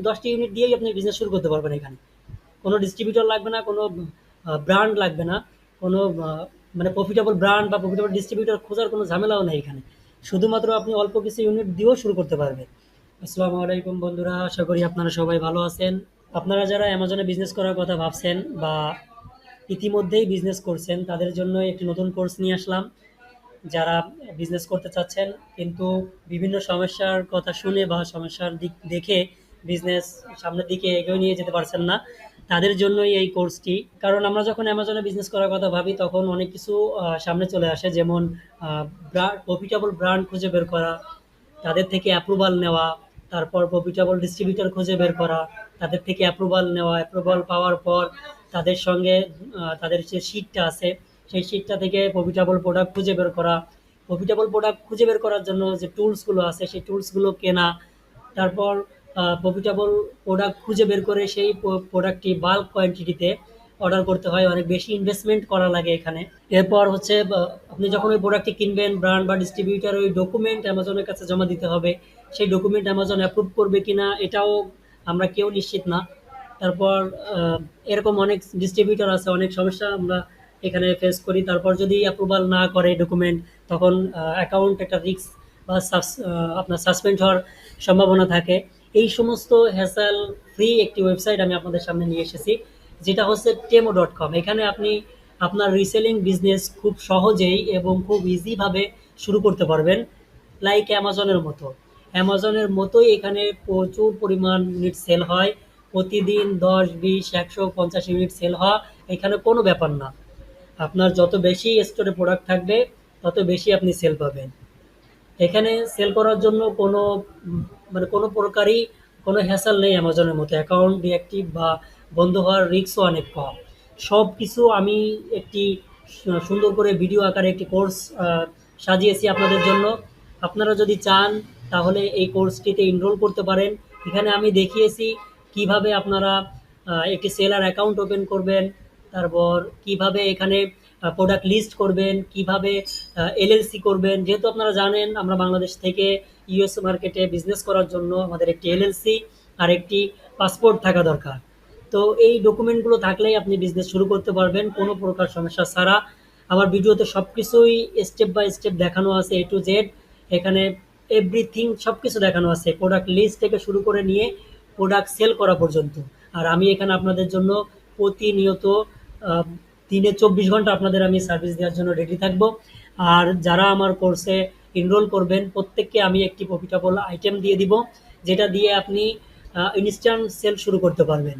আপনি দশটি ইউনিট দিয়েই আপনি বিজনেস শুরু করতে পারবেন এখানে। কোনো ডিস্ট্রিবিউটর লাগবে না, কোনো ব্র্যান্ড লাগবে না। কোনো মানে প্রফিটেবল ব্র্যান্ড বা প্রফিটেবল ডিস্ট্রিবিউটর খোঁজার কোনো ঝামেলাও নেই এখানে। শুধুমাত্র আপনি অল্প কিছু ইউনিট দিয়েও শুরু করতে পারবেন। আসসালামু আলাইকুম বন্ধুরা, আশা করি আপনারা সবাই ভালো আছেন। আপনারা যারা অ্যামাজনে বিজনেস করার কথা ভাবছেন বা ইতিমধ্যেই বিজনেস করছেন, তাদের জন্য একটি নতুন কোর্স নিয়ে আসলাম। যারা বিজনেস করতে চাচ্ছেন, কিন্তু বিভিন্ন সমস্যার কথা শুনে বা সমস্যার দিক দেখে বিজনেস সামনের দিকে এগিয়ে নিয়ে যেতে পারছেন না, তাদের জন্যই এই কোর্সটি কারণ আমরা যখন অ্যামাজনে বিজনেস করার কথা ভাবি, তখন অনেক কিছু সামনে চলে আসে। যেমন প্রফিটেবল ব্র্যান্ড খুঁজে বের করা, তাদের থেকে অ্যাপ্রুভাল নেওয়া, তারপর প্রফিটেবল ডিস্ট্রিবিউটর খুঁজে বের করা, তাদের থেকে অ্যাপ্রুভাল নেওয়া অ্যাপ্রুভাল পাওয়ার পর তাদের সঙ্গে তাদের যে শিটটা আছে, সেই শিটটা থেকে প্রফিটেবল প্রোডাক্ট খুঁজে বের করা। প্রফিটেবল প্রোডাক্ট খুঁজে বের করার জন্য যে টুলসগুলো আছে, সেই টুলসগুলো কেনা, তারপর প্রফিটেবল প্রোডাক্ট খুঁজে বের করে সেই প্রোডাক্টটি বাল্ক কোয়ান্টিটিতে অর্ডার করতে হয়। অনেক বেশি ইনভেস্টমেন্ট করা লাগে এখানে। এরপর হচ্ছে আপনি যখন ওই প্রোডাক্টটি কিনবেন ব্র্যান্ড বা ডিস্ট্রিবিউটার ওই ডকুমেন্ট অ্যামাজনের কাছে জমা দিতে হবে। সেই ডকুমেন্ট অ্যামাজন অ্যাপ্রুভ করবে কিনা, এটাও আমরা কেউ নিশ্চিত না। তারপর এরকম অনেক ডিস্ট্রিবিউটর আছে, অনেক সমস্যা আমরা এখানে ফেস করি। তারপর যদি অ্যাপ্রুভাল না করে ডকুমেন্ট তখন অ্যাকাউন্ট একটা রিস্ক বা আপনার সাসপেন্ড হওয়ার সম্ভাবনা থাকে। এই সমস্ত হ্যাসাল ফ্রি একটি ওয়েবসাইট আমি আপনাদের সামনে নিয়ে এসেছি, যেটা হচ্ছে টেমো ডট কম এখানে আপনি আপনার রিসেলিং বিজনেস খুব সহজেই এবং খুব ইজিভাবে শুরু করতে পারবেন লাইক অ্যামাজনের মতো। অ্যামাজনের মতোই এখানে প্রচুর পরিমাণ ইউনিট সেল হয়, প্রতিদিন দশ, বিশ, একশো, পঞ্চাশ ইউনিট সেল হওয়া এখানে কোনো ব্যাপার না। আপনার যত বেশি স্টোরে প্রোডাক্ট থাকবে, তত বেশি আপনি সেল পাবেন। এখানে সেল করার জন্য কোনো মানে কোনো প্রকারই কোনো হ্যাসাল নেই অ্যামাজনের মতো অ্যাকাউন্ট ডিঅ্যাক্টিভ বা বন্ধ হওয়ার রিস্কও অনেক কম। সব কিছু আমি একটি সুন্দর করে ভিডিও আকারে একটি কোর্স সাজিয়েছি আপনাদের জন্য। আপনারা যদি চান, তাহলে এই কোর্সটিতে এনরোল করতে পারেন। এখানে আমি দেখিয়েছি কীভাবে আপনারা একটি সেলার অ্যাকাউন্ট ওপেন করবেন, তারপর কীভাবে এখানে প্রোডাক্ট লিস্ট করবেন, কীভাবে এলএলসি করবেন। যেহেতু আপনারা জানেন, আমরা বাংলাদেশ থেকে ইউএস মার্কেটে বিজনেস করার জন্য আমাদের একটি এলএলসি আর একটি পাসপোর্ট থাকা দরকার। তো এই ডকুমেন্টগুলো থাকলেই আপনি বিজনেস শুরু করতে পারবেন, কোনো প্রকার সমস্যা ছাড়া। আমার ভিডিওতে সব কিছুই স্টেপ বাই স্টেপ দেখানো আছে এ টু জেড এখানে এভরিথিং সব কিছু দেখানো আছে প্রোডাক্ট লিস্ট থেকে শুরু করে নিয়ে প্রোডাক্ট সেল করা পর্যন্ত। আর আমি এখানে আপনাদের জন্য প্রতিনিয়ত দিনে চব্বিশ ঘণ্টা আপনাদের আমি সার্ভিস দেওয়ার জন্য রেডি থাকব। আর যারা আমার কোর্সে এনরোল করবেন, প্রত্যেককে আমি একটি প্রফিটেবল আইটেম দিয়ে দিব, যেটা দিয়ে আপনি ইনস্ট্যান্ট সেল শুরু করতে পারবেন।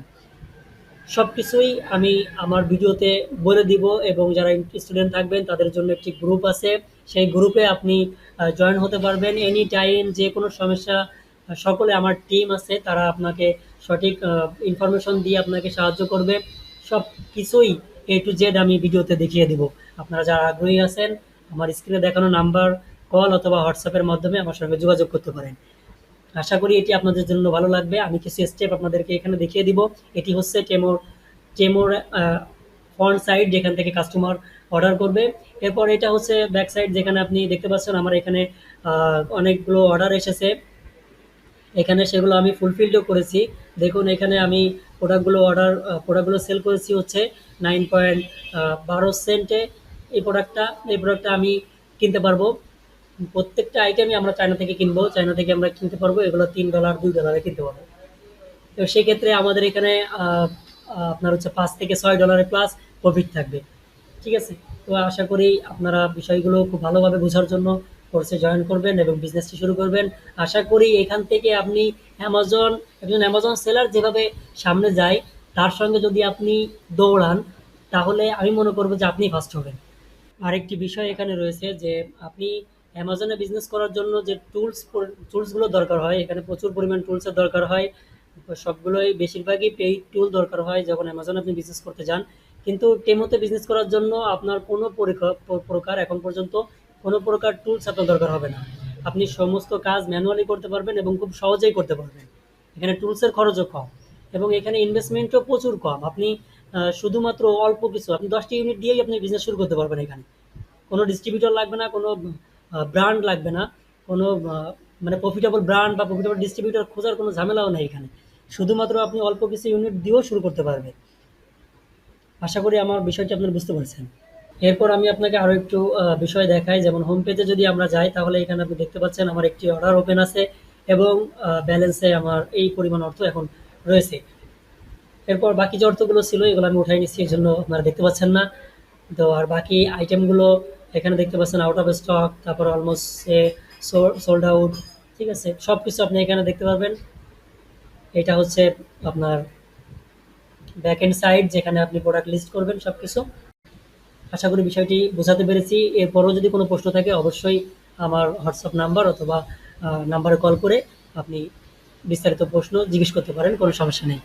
সব কিছুই আমি আমার ভিডিওতে বলে দিব এবং যারা স্টুডেন্ট থাকবেন, তাদের জন্য একটি গ্রুপ আছে। সেই গ্রুপে আপনি জয়েন হতে পারবেন এনি টাইম যে কোনো সমস্যা সকলে আমার টিম আছে, তারা আপনাকে সঠিক ইনফরমেশন দিয়ে আপনাকে সাহায্য করবে। সব কিছুই এ টু জেড আমি ভিডিওতে দেখিয়ে দিব। আপনারা যারা আগ্রহী আছেন, আমার স্ক্রিনে দেখানো নাম্বার কল অথবা হোয়াটসঅ্যাপের মাধ্যমে আমার সঙ্গে যোগাযোগ করতে পারেন। আশা করি এটি আপনাদের জন্য ভালো লাগবে। আমি কিছু স্টেপ আপনাদেরকে এখানে দেখিয়ে দিব। এটি হচ্ছে টেমোর টেমোর ফ্রন্ট সাইড যেখান থেকে কাস্টমার অর্ডার করবে। এরপর এটা হচ্ছে ব্যাক সাইড যেখানে আপনি দেখতে পাচ্ছেন আমার এখানে অনেকগুলো অর্ডার এসেছে। এখানে সেগুলো আমি ফুলফিলও করেছি। দেখুন, এখানে আমি প্রোডাক্টগুলো অর্ডার প্রোডাক্টগুলো সেল করেছি হচ্ছে নাইন পয়েন্ট বারো সেন্টে এই প্রোডাক্টটা এই প্রোডাক্টটা আমি কিনতে পারব। প্রত্যেকটা আইটেমই আমরা চায়না থেকে কিনবো। চায়না থেকে আমরা কিনতে পারব। এগুলো তিন ডলার দুই ডলারে কিনতে পারব। তো সেক্ষেত্রে আমাদের এখানে আপনার হচ্ছে পাঁচ থেকে ছয় ডলারের প্লাস প্রফিট থাকবে। ঠিক আছে? তো আশা করি আপনারা বিষয়গুলো খুব ভালোভাবে বোঝার জন্য কোর্সে জয়েন করবেন এবং বিজনেসটি শুরু করবেন। আশা করি এখান থেকে আপনি অ্যামাজন একজন অ্যামাজন সেলার যেভাবে সামনে যায়, তার সঙ্গে যদি আপনি দৌড়ান, তাহলে আমি মনে করব যে আপনি ফার্স্ট হবেন। আরেকটি বিষয় এখানে রয়েছে যে আপনি অ্যামাজনে বিজনেস করার জন্য যে টুলস টুলসগুলো দরকার হয়, এখানে প্রচুর পরিমাণ টুলসের দরকার হয়। সবগুলোই বেশিরভাগই পেইড টুল দরকার হয় যখন অ্যামাজনে আপনি বিজনেস করতে যান। কিন্তু টেমোতে বিজনেস করার জন্য আপনার কোনো প্রকার এখন পর্যন্ত কোনো প্রকার টুলস আপনার দরকার হবে না। আপনি সমস্ত কাজ ম্যানুয়ালি করতে পারবেন এবং খুব সহজেই করতে পারবেন। এখানে টুলসের খরচও কম এবং এখানে ইনভেস্টমেন্টও প্রচুর কম। আপনি শুধুমাত্র অল্প কিছু, আপনি দশটি ইউনিট দিয়েই আপনি বিজনেস শুরু করতে পারবেন এখানে। কোনো ডিস্ট্রিবিউটর লাগবে না, কোনো ব্র্যান্ড লাগবে না। কোনো মানে প্রফিটেবল ব্র্যান্ড বা প্রফিটেবল ডিস্ট্রিবিউটর খোঁজার কোনো ঝামেলাও নেই এখানে। শুধুমাত্র আপনি অল্প কিছু ইউনিট দিয়েও শুরু করতে পারবেন। আশা করি আমার বিষয়টি আপনারা বুঝতে পারছেন। এরপর আমি আপনাকে আরও একটু বিষয় দেখাই। যেমন হোম পেজে যদি আমরা যাই, তাহলে এখানে আপনি দেখতে পাচ্ছেন আমার একটি অর্ডার ওপেন আছে এবং ব্যালেন্সে আমার এই পরিমাণ অর্থ এখন রয়েছে। এরপর বাকি যে অর্থগুলো ছিল, এগুলো আমি উঠাই নিচ্ছি এই জন্য আপনারা দেখতে পাচ্ছেন না। তো আর বাকি আইটেমগুলো এখানে দেখতে পাচ্ছেন আউট অফ স্টক তারপর অলমোস্ট এ সোল্ড আউট ঠিক আছে? সব কিছু আপনি এখানে দেখতে পারবেন। এটা হচ্ছে আপনার ব্যাক এন্ড সাইড যেখানে আপনি প্রোডাক্ট লিস্ট করবেন সব কিছু আশা করি বিষয়টি বোঝাতে পেরেছি। এরপরও যদি কোনো প্রশ্ন থাকে, অবশ্যই আমার হোয়াটসঅ্যাপ নাম্বার অথবা নাম্বারে কল করে আপনি বিস্তারিত প্রশ্ন জিজ্ঞেস করতে পারেন, কোনো সমস্যা নেই।